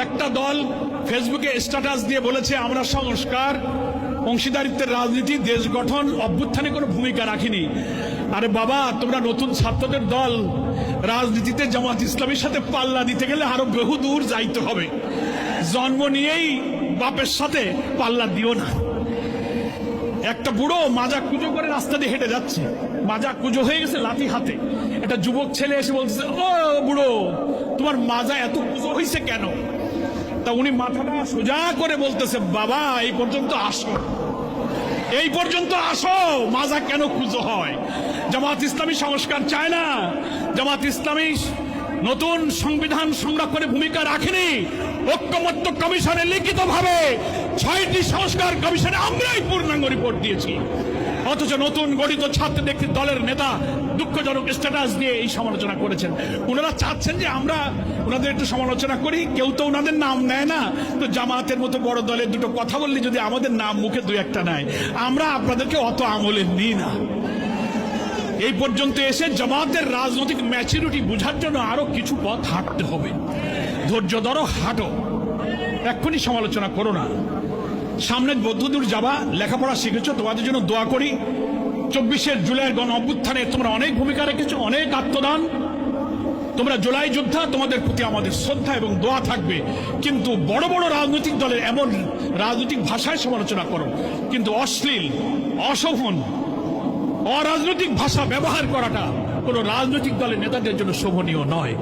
একটা দল ফেসবুকে স্ট্যাটাস দিয়ে বলেছে, আমরা সংস্কার, অংশীদারিত্বের রাজনীতি, দেশ গঠন, অভ্যুত্থানে কোনো ভূমিকা রাখিনি। আরে বাবা, তোমরা নতুন ছাত্রদের দল, রাজনীতিতে জামাত ইসলামের সাথে পাল্লা দিতে গেলে আরও বহু দূর যাইতে হবে। জন্ম নিয়েই বাপের সাথে পাল্লা দিও না। একটা বুড়ো মাজা কুজো করে রাস্তা দিয়ে হেঁটে যাচ্ছে। মাজা কুজো হয়ে গেছে লাঠি হাতে। একটা যুবক ছেলে এসে বলতেছে, ও বুড়ো, তোমার মাজা এত কুজো হয়েছে কেন? তা উনি মাথাটা সোজা করে বলতেছে, বাবা, এই পর্যন্ত আসো। এই পর্যন্ত আসো, মাজা কেন খুঁজো হয়? জামাত ইসলামী সংস্কার চায় না। জামাত ইসলামী নতুন সংবিধান সংরক্ষণে ভূমিকা রাখেনি। ঐক্যমত্য কমিশনে লিখিত ভাবে ছয়টি সংস্কার কমিশনে আমরাই পূর্ণাঙ্গ রিপোর্ট দিয়েছি। অথচ নতুন গঠিত ছাত্রদের একটি দলের নেতা দুঃখজনক স্ট্যাটাস দিয়ে এই সমালোচনা করেছেন। ওনারা চাচ্ছেন যে আমরা ওনাদের একটু সমালোচনা করি, কেউ তো ওনাদের নাম নেয় না। তো জামাতের মতো বড় দলের দুটো কথা বললে যদি আমাদের নাম মুখে দু একটা নেয়, আমরা আপনাদেরকে অত আমলে নিই না। এই পর্যন্ত এসে জামাতের রাজনৈতিক ম্যাচুরিটি বোঝার জন্য আরও কিছু পথ হাঁটতে হবে। ধৈর্য ধরো, হাঁটো। এক্ষুনি সমালোচনা করো না। সামনে বদ্ধদূর যাবা, লেখাপড়া শিখেছ, তোমাদের জন্য দোয়া করি। চব্বিশের জুলাইয়ের গণ অভ্যুত্থানে তোমরা অনেক ভূমিকা রেখেছো, অনেক আত্মদান। তোমরা জুলাই যোদ্ধা, তোমাদের প্রতি আমাদের শ্রদ্ধা এবং দোয়া থাকবে। কিন্তু বড় বড় রাজনৈতিক দলের এমন রাজনৈতিক ভাষায় সমালোচনা করো। কিন্তু অশ্লীল, অশোভন, অরাজনৈতিক ভাষা ব্যবহার করাটা কোনো রাজনৈতিক দলের নেতাদের জন্য শোভনীয় নয়।